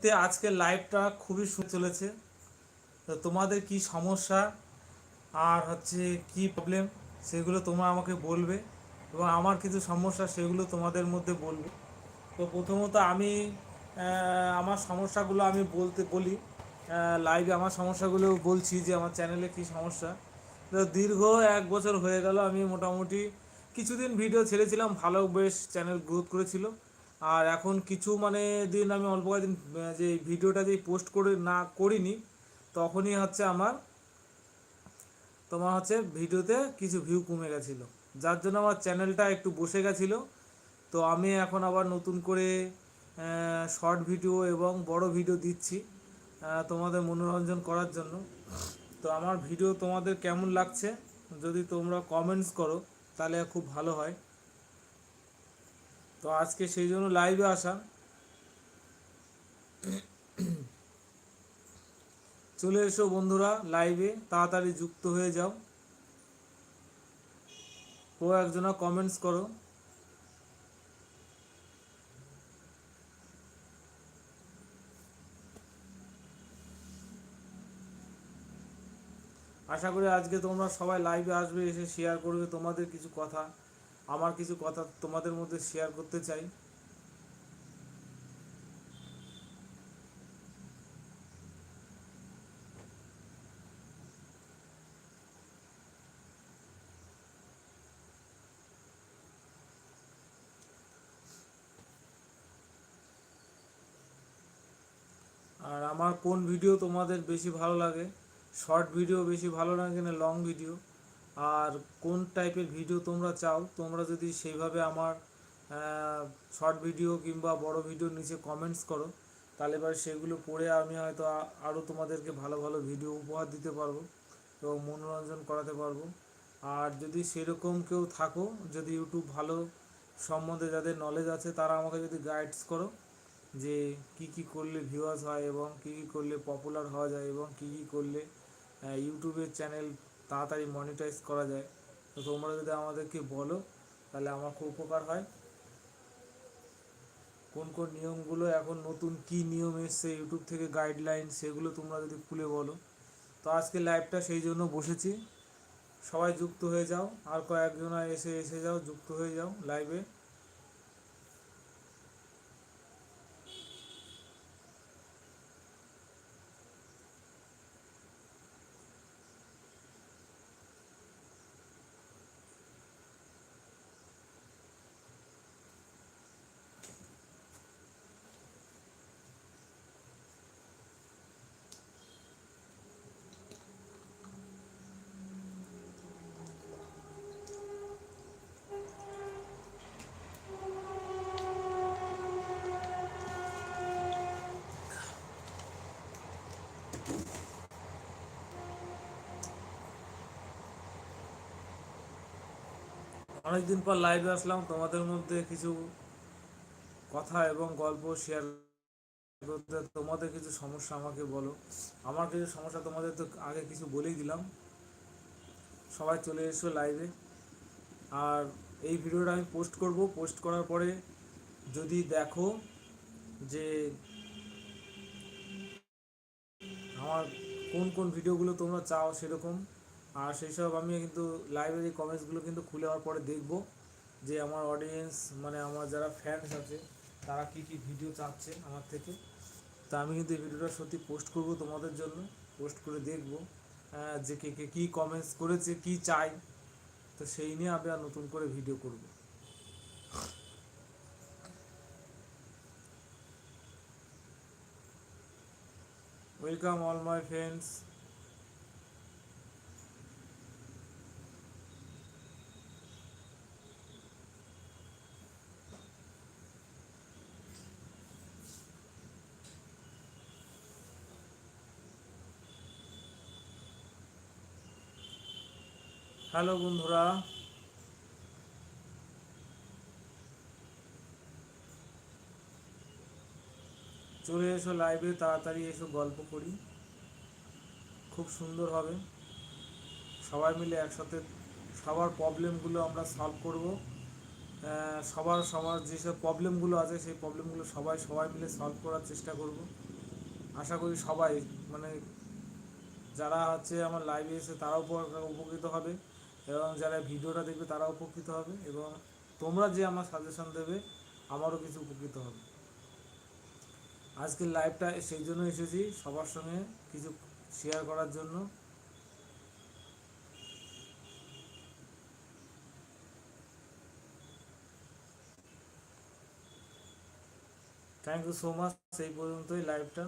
তে আজকের লাইভটা খুবই সু চলেছে। তো তোমাদের কি সমস্যা? আর হচ্ছে কি প্রবলেম সেগুলো তোমরা আমাকে বলবে এবং আমার কিছু সমস্যা সেগুলো তোমাদের মধ্যে বলব। তো প্রথমত আমি আমার সমস্যাগুলো আমি বলতে বলি। লাইভে আমার সমস্যাগুলো বলছি যে আমার চ্যানেলে কি সমস্যা। তো দীর্ঘ এক বছর হয়ে গেল আমি মোটামুটি কিছুদিন ভিডিও ছেড়েছিলাম, ভালো বেশ চ্যানেল গ্রোথ করেছিল। আর এখন কিছু মানে দিন আমি অল্প কয়েকদিন যে ভিডিওটা যে পোস্ট করে না করিনি, তখনই হচ্ছে আমার, তোমার হচ্ছে ভিডিওতে কিছু ভিউ কমে গেছিল। যার জন্য আমার চ্যানেলটা একটু বসে গেছিল। তো আমি এখন আবার নতুন করে শর্ট ভিডিও এবং বড় ভিডিও দিচ্ছি তোমাদের মনোরঞ্জন করার জন্য। তো আমার ভিডিও তোমাদের কেমন লাগছে, যদি তোমরা কমেন্টস করো, তাহলে খুব ভালো হয়। তো আজকে সেই জন্য লাইভে আসা। চলে এসো বন্ধুরা লাইভে তাড়াতাড়ি যুক্ত হয়ে যাও। ও একজনা কমেন্টস করো। আশা করি আজকে তোমরা সবাই লাইভে আসবে, এসে শেয়ার করবে তোমাদের কিছু কথা। আমার কিছু কথা তোমাদের মধ্যে শেয়ার করতে চাই। আর আমার কোন ভিডিও তোমাদের বেশি ভালো লাগে? শর্ট ভিডিও বেশি ভালো লাগে না লং ভিডিও আর কোন টাইপের ভিডিও তোমরা চাও, তোমরা যদি সেইভাবে আমার শর্ট ভিডিও কিংবা বড় ভিডিওর নিচে কমেন্টস করো, তাহলে এবার সেগুলো পড়ে আমি হয়তো আরও তোমাদেরকে ভালো ভালো ভিডিও উপহার দিতে পারব এবং মনোরঞ্জন করাতে পারব। আর যদি সেরকম কেউ থাকো, যদি ইউটিউব ভালো সম্বন্ধে যাদের নলেজ আছে, তারা আমাকে যদি গাইডস করো যে কি কি করলে ভিউয়ার্স হয় এবং কি কি করলে পপুলার হওয়া যায় এবং কি কি করলে ইউটিউবের চ্যানেল তাড়াতাড়ি মনিটাইজ করা যায়। তো তোমরা যদি আমাদেরকে বলো, তাহলে আমার খুব উপকার হয়। কোন কোন নিয়মগুলো এখন নতুন, কি নিয়ম এসছে ইউটিউব থেকে গাইডলাইন সেগুলো তোমরা যদি খুলে বলো। তো আজকে লাইভটা সেই জন্য বসেছি। সবাই যুক্ত হয়ে যাও। আর কয়েকজন এসে এসে যাও, যুক্ত হয়ে যাও লাইভে অনেকদিন পর লাইভে আসলাম। তোমাদের মধ্যে কিছু কথা এবং গল্প শেয়ার করতে। তোমাদের কিছু সমস্যা আমাকে বলো। আমার কিছু সমস্যা তোমাদের তো আগে কিছু বলেই দিলাম। সবাই চলে এসো লাইভে আর এই ভিডিওটা আমি পোস্ট করব। পোস্ট করার পরে যদি দেখো যে আমার কোন কোন ভিডিওগুলো তোমরা চাও সেরকম আর সেই সব আমি কিন্তু লাইব্রেরি কমেন্টসগুলো কিন্তু খুলে হওয়ার পরে দেখব যে আমার অডিয়েন্স মানে আমার যারা ফ্যান্স আছে, তারা কি কি ভিডিও চাচ্ছে আমার থেকে। তা আমি কিন্তু এই ভিডিওটা সত্যি পোস্ট করব তোমাদের জন্য পোস্ট করে দেখব যে কে কে কী কমেন্টস করেছে, কি চাই তো সেই নিয়ে আমি আর নতুন করে ভিডিও করব। Welcome all my friends hello বন্ধুরা। চলে এসো লাইভে তাড়াতাড়ি এসো, গল্প করি। খুব সুন্দর হবে। সবাই মিলে একসাথে সবার প্রবলেমগুলো আমরা সলভ করব। সবার সবার যেসব প্রবলেমগুলো আছে, সেই প্রবলেমগুলো সবাই সবাই মিলে সলভ করার চেষ্টা করব। আশা করি সবাই মানে যারা হচ্ছে আমার লাইভে এসে তারাও উপকৃত হবে। এবং যারা ভিডিওটা দেখবে তারাও উপকৃত হবে এবং তোমরা যে আমার সাজেশন দেবে, আমারও কিছু উপকৃত হবে। আজকের লাইভটা সেই জন্য এসেছি সবার সঙ্গে কিছু শেয়ার করার জন্য। থ্যাংক ইউ সো মাচ সেই পর্যন্তই লাইভটা